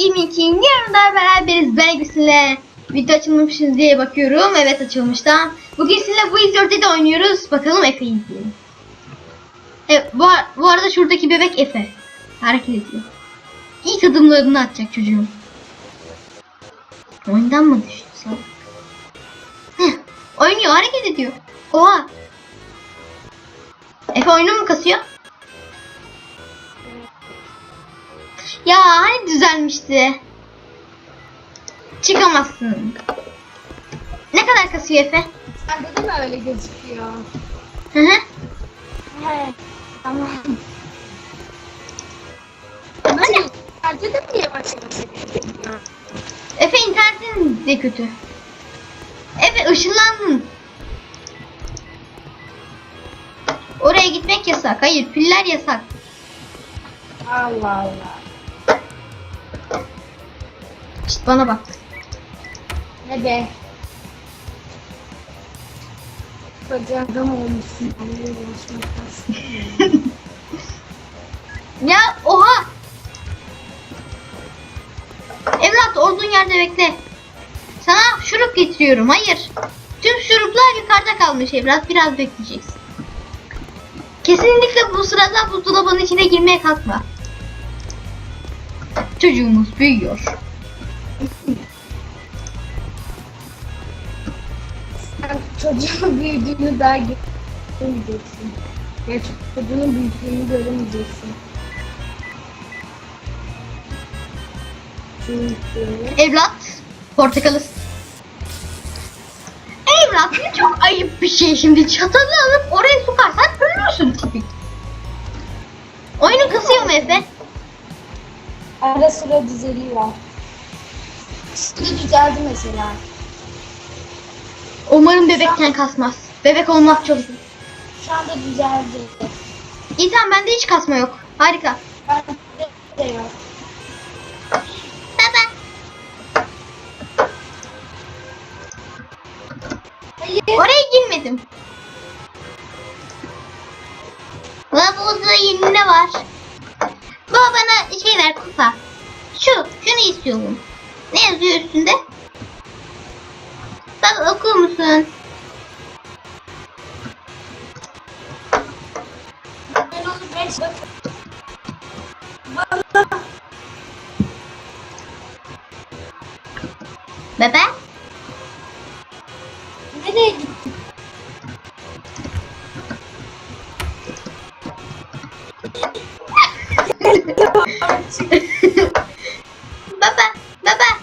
22 yanımda beraberiz belgesinle video açılmışız diye bakıyorum. Evet açılmıştan. Bugün sizinle bu izlörde de oynuyoruz. Bakalım Efe izleyelim. Evet, bu, bu arada şuradaki bebek Efe. Hareket ediyor. İlk adımlarını atacak çocuğum. Oyundan mı düştü oynuyor hareket ediyor. Oha. Efe oyunu mu kasıyor? Ya hani düzelmişti. Çıkamazsın. Ne kadar kasıyor Efe? Sende de mi öyle gözüküyor? Hı hı. He. Tamam. Hani sende de mi yavaş yavaş gözüküyor? Efe internetin de kötü. Efe ışınlandın. Oraya gitmek yasak. Hayır piller yasak. Allah Allah. Bana bak. Ne be? Koca adam olmuşsun. Ya oha. Evlat olduğun yerde bekle. Sana şurup getiriyorum. Hayır. Tüm şuruplar yukarıda kalmış evlat. Biraz bekleyeceksin. Kesinlikle bu sırada buzdolabının içine girmeye kalkma. Çocuğumuz büyüyor. Çocuğun büyüdüğünü daha göremeyeceksin. Ya çocuğun büyüdüğünü göremeyeceksin. Çünkü... Evlat. Portakalı. Evlat ne çok ayıp bir şey şimdi. Çatalı alıp oraya sokarsan ölürsün tipik. Oyunu kasıyor mu Efe? Ara sıra düzeliyor. Şimdi düzeldi mesela. Umarım bebekken kasmaz. Bebek olmak çok zor. Şu anda düzeldi. İyi tamam bende hiç kasma yok. Harika. Baba? nereye gittin? baba, baba.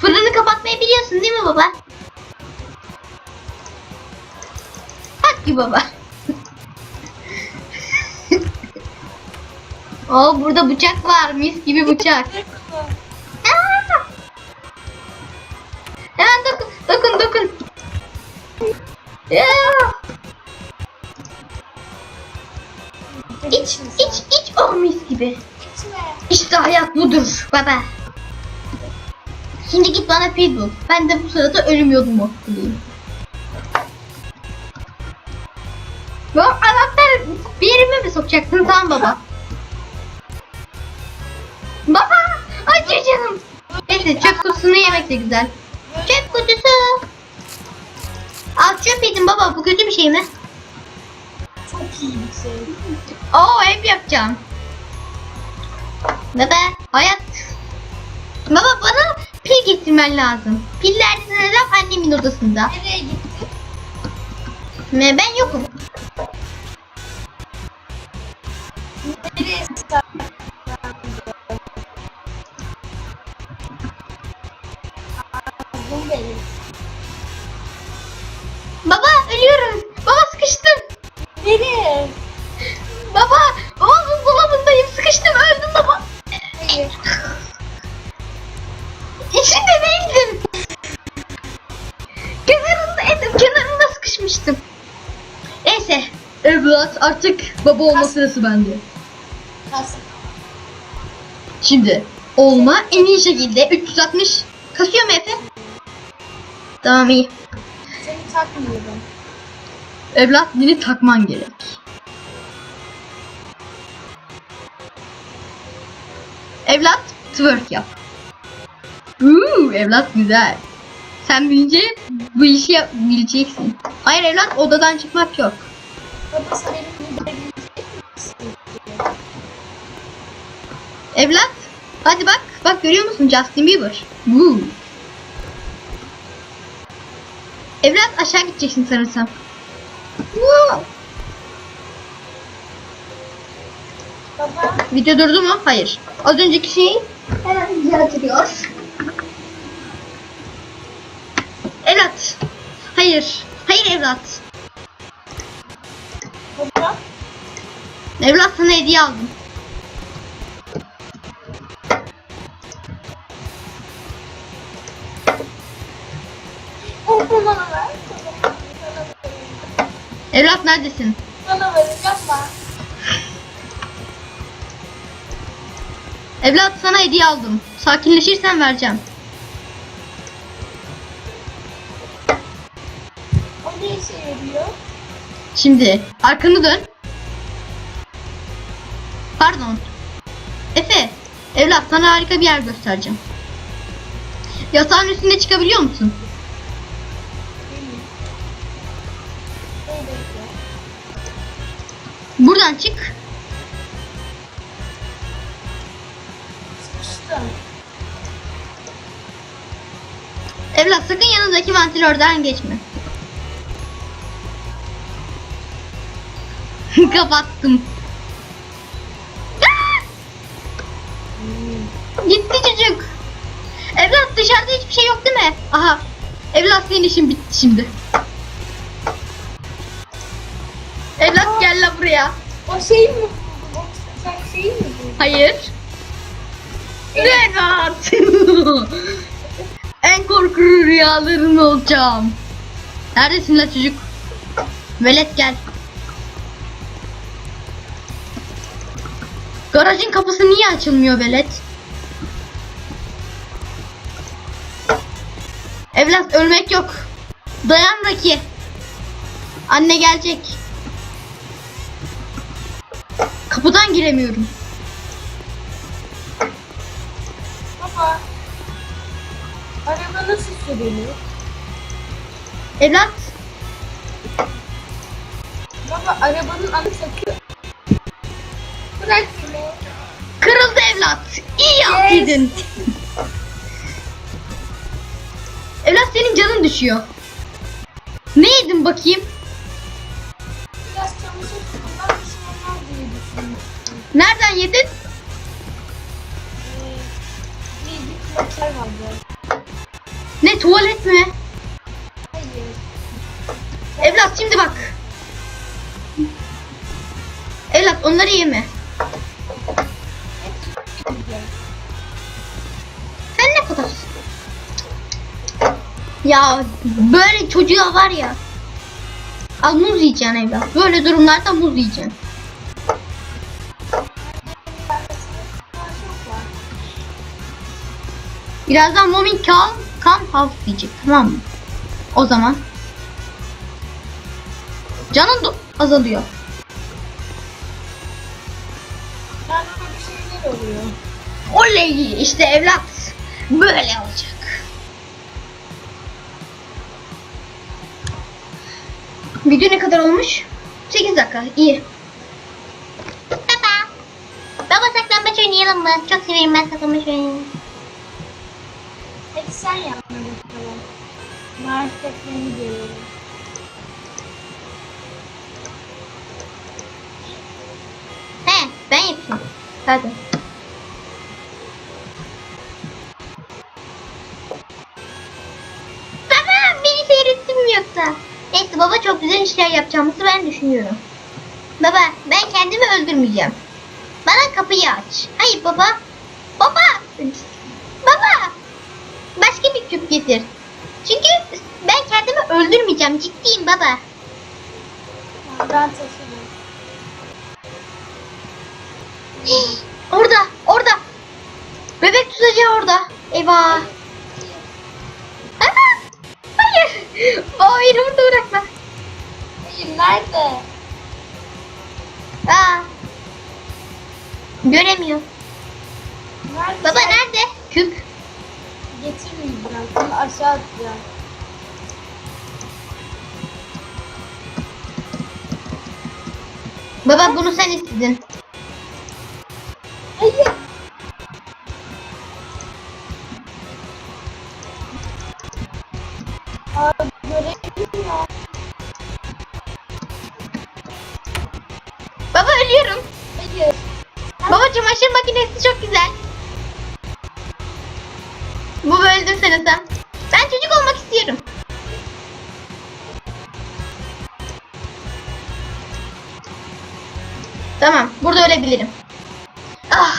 Fırını kapatmayı biliyorsun değil mi baba? Bak ki baba. Oo burada bıçak var. Mis gibi bıçak. İç, iç, iç. Oh mis gibi. İşte hayat budur baba. Şimdi git bana pil bul. Ben de bu sırada ölüm yolumu bulayım. Bu anahtar bir yerime mi sokacaksın? Tamam baba. Baba! Acı canım. Neyse çöp kutusunu yemek de güzel. Çöp kutusu. Al çöp yedim baba. Bu kötü bir şey mi? Çok iyi bir şey. Oo ev yapacağım. Baba hayat. Baba bana pil getirmen lazım. Piller sanırım annemin odasında. Nereye gittin? Ne ben yokum. Nereye ölüyorum. Baba sıkıştım. Nereye? Baba baba buzdolabındayım. Sıkıştım öldüm baba. İçinde değildim. Kenarında edim. Kenarında sıkışmıştım. Neyse. Evlat artık baba olma sırası bende. Kas. Şimdi olma en iyi şekilde 360 kasıyor mu Efe? Tamam iyi. Seni takmıyorum. Evlat dili takman gerek. Evlat twerk yap. Uuu evlat güzel. Sen büyüyünce bu işi yap- bileceksin. Hayır evlat odadan çıkmak yok. Evlat hadi bak bak görüyor musun Justin Bieber. Woo. Evlat aşağı gideceksin sanırsam. Baba Video durdu mu? Hayır. Az önceki şeyi hemen düzeltiliyor. Evlat. Hayır. Hayır evlat. baba Evlat sana hediye aldım. Evlat neredesin? Bana ver yapma. Evlat sana hediye aldım. Sakinleşirsen vereceğim. O ne işe yarıyor? Şimdi arkanı dön. Pardon. Efe, evlat sana harika bir yer göstereceğim. Yatağın üstünde çıkabiliyor musun? Buradan çık. Sıkıştım. Evlat sakın yanındaki vantilörden geçme. Kapattım. Gitti çocuk. Evlat dışarıda hiçbir şey yok değil mi? Aha. Evlat senin işin bitti şimdi. Buraya. O şey mi? O şey mi? Hayır. Evlat. en korkunç rüyaların olacağım. Neredesin la çocuk? Velet gel. Garajın kapısı niye açılmıyor Velet? Evlat ölmek yok. Dayan Raki. Anne gelecek. Kapıdan giremiyorum. Baba. Araba nasıl sürülür? Evlat Baba arabanın anı takıyor. Bırak şunu. Kırıldı evlat. İyi yaptıydın. evlat senin canın düşüyor. Ne yedin bakayım? Nereden yedin? Ne tuvalet mi? Hayır. Evlat şimdi bak. Evlat onları yeme. Sen ne kadar? Ya böyle çocuğa var ya. Al muz yiyeceksin evlat. Böyle durumlarda muz yiyeceksin. Birazdan Momin Kal Kan House diyecek tamam mı? O zaman canın azalıyor. Yani bir şeyler oluyor. Oley işte evlat böyle olacak. Video ne kadar olmuş? 8 dakika iyi. Baba. Baba saklambaç oynayalım mı? Çok severim ben saklambaç oynamayı. Sen yapma bakalım. Marifetlerini görelim. He ben yapayım. Hadi. Baba beni seyrettin mi yoksa? Neyse baba çok güzel işler yapacağımızı ben düşünüyorum. Baba ben kendimi öldürmeyeceğim. Bana kapıyı aç. Hayır baba. Baba. Baba. Başka bir küp getir. Çünkü ben kendimi öldürmeyeceğim. Ciddiyim baba. Ben taşırım. Orada, orada. Bebek tutacağı orada. Eyvah. Aa, hayır. Hayır orada bırakma. Hayır nerede? Aa. Göremiyor. Nerede? Baba nerede? Küp getirmeyeceğim. Bunu aşağı atacağım. Baba bunu sen istedin. Sanırsam. Ben çocuk olmak istiyorum. Tamam, burada ölebilirim. Ah,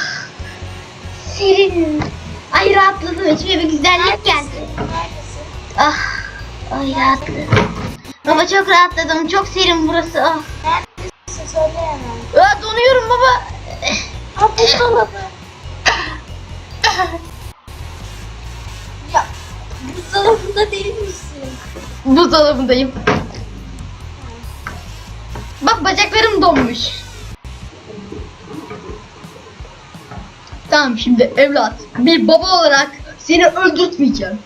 serin. Ay rahatladım, içime bir güzellik geldi. Neredesin? Ah, ay rahatladım. Baba çok rahatladım, çok serin burası. Ah, Neredesin? Söyle hemen. ah donuyorum baba. Aa buzdolabı. Buzdolabında değil misin? Buzdolabındayım. Bak bacaklarım donmuş. Tamam şimdi evlat bir baba olarak seni öldürtmeyeceğim.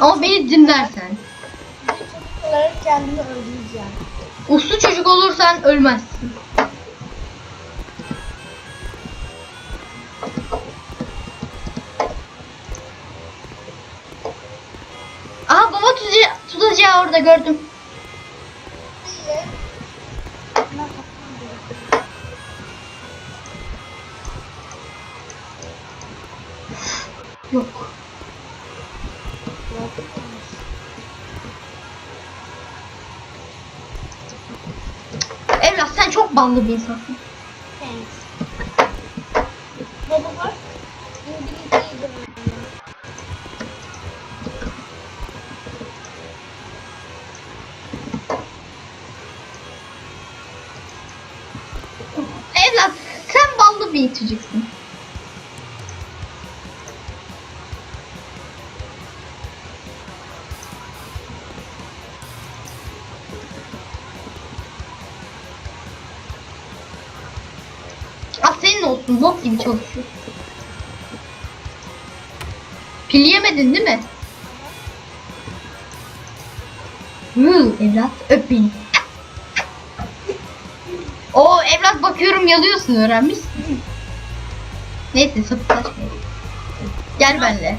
Ama beni dinlersen. Çocuk olarak kendimi öldüreceğim. Uslu çocuk olursan ölmezsin. Orada gördüm. Yok. Evlat sen çok ballı bir insansın. Ballı bir çocuksun. Ah senin olsun bok gibi çalışıyor. Pil yemedin değil mi? Hı, evlat öp beni. Oo evlat bakıyorum yalıyorsun öğrenmişsin. Neyse sapıklaşmayalım. Gel benimle.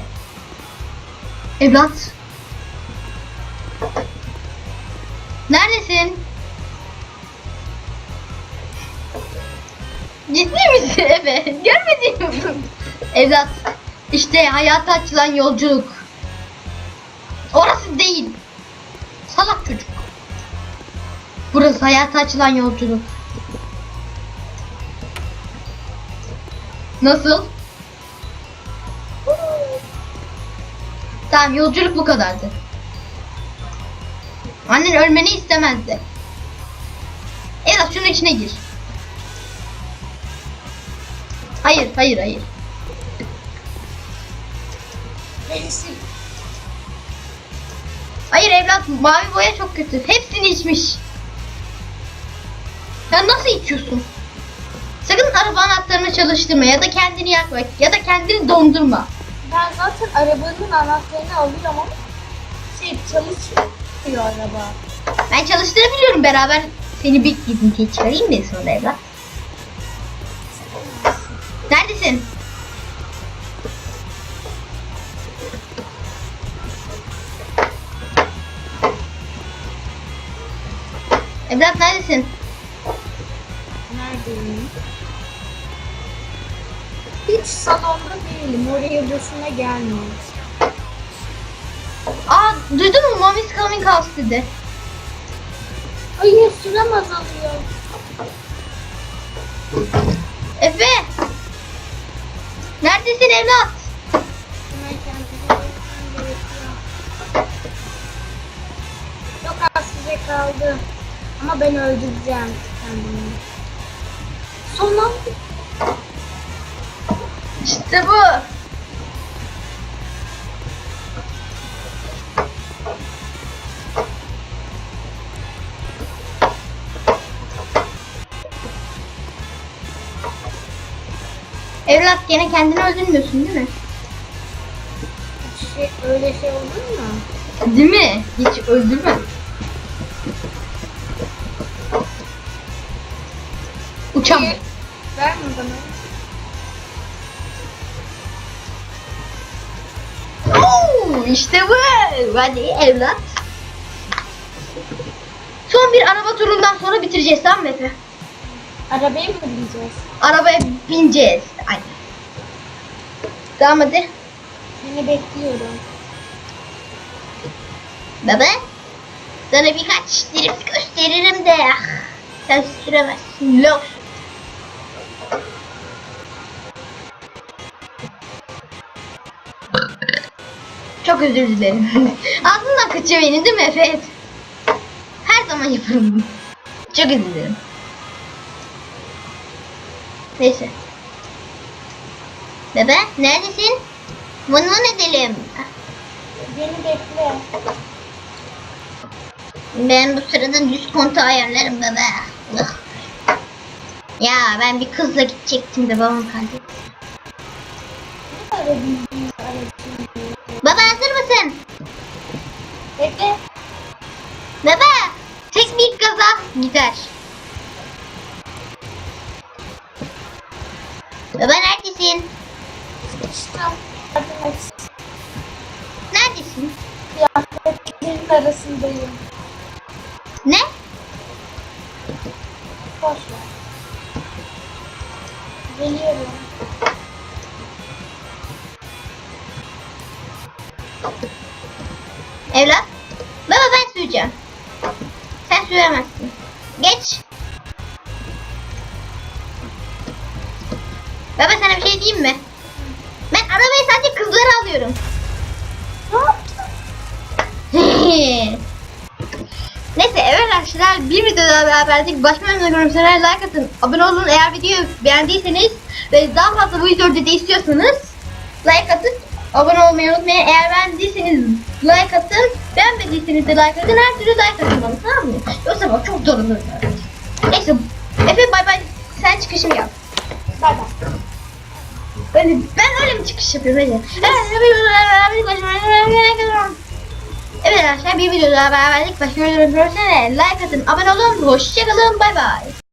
Evlat. Neredesin? Ciddi misin? Evet. Görmedim. Evlat. İşte hayata açılan yolculuk. Orası değil. Salak çocuk. Burası hayata açılan yolculuk. Nasıl? Tamam yolculuk bu kadardı. Annen ölmeni istemezdi. Evlat şunun içine gir. Hayır, hayır, hayır. Reisi. Hayır evlat, mavi boya çok kötü. Hepsini içmiş. Sen nasıl içiyorsun? Sakın araba anahtarını çalıştırma ya da kendini yakma ya da kendini dondurma. Ben zaten arabanın anahtarını alıyorum ama şey çalışmıyor araba. Ben çalıştırabiliyorum beraber seni bir gezintiye çıkarayım mı sonra evlat? Neredesin? Evlat neredesin? Hiç salonda değilim. Oraya boşuna gelmiyor. Aa duydun mu? Mommy's coming house dedi. Hayır sürem azalıyor. Efe! Neredesin evlat? Çok az size kaldı. Ama ben öldüreceğim kendimi. Son İşte bu. Evlat gene kendini öldürmüyorsun değil mi? şey öyle şey olur mu? Değil mi? Hiç öldürme. İyi. Ver mi bana? Oo, işte bu. Hadi evlat. Son bir araba turundan sonra bitireceğiz tamam mı Efe? Arabaya mı bineceğiz? Arabaya bineceğiz. Aynen. Tamam hadi. Seni bekliyorum. Baba. Sana birkaç drift gösteririm de. Sen süremezsin. Los. Çok özür dilerim. Ağzından kaçıyor benim değil mi Efe? Her zaman yaparım bunu. Çok özür dilerim. Neyse. Bebe neredesin? Vın edelim. Beni bekle. Ben bu sırada düz kontağı ayarlarım bebe. Ya ben bir kızla gidecektim de babam kaybetti. Ne mısın? Bekle. Baba tek bir gaza gider. Baba neredesin? Neredesin? Kıyafetlerin arasındayım. Ne? Boş ver. Geliyorum. Evlat. Baba ben süreceğim. Sen süremezsin. Geç. Baba sana bir şey diyeyim mi? Ben arabayı sadece kızlara alıyorum. Neyse evet arkadaşlar bir videoda beraberdik. Başka görüşmek üzere like atın. Abone olun eğer videoyu beğendiyseniz ve daha fazla bu videoda da istiyorsanız like atın. Abone olmayı unutmayın. Eğer beğendiyseniz like atın. Beğenmediyseniz de like atın. Her türlü like atın bana tamam mı? Yoksa bak çok zor olur. Neyse Efe bay bay sen çıkışını yap. Bay bay. Ben, ben öyle bir çıkış yapıyorum hadi. Evet arkadaşlar bir. Başka bir videoda görüşürüz. Like atın, abone olun. Hoşçakalın. Bay bay.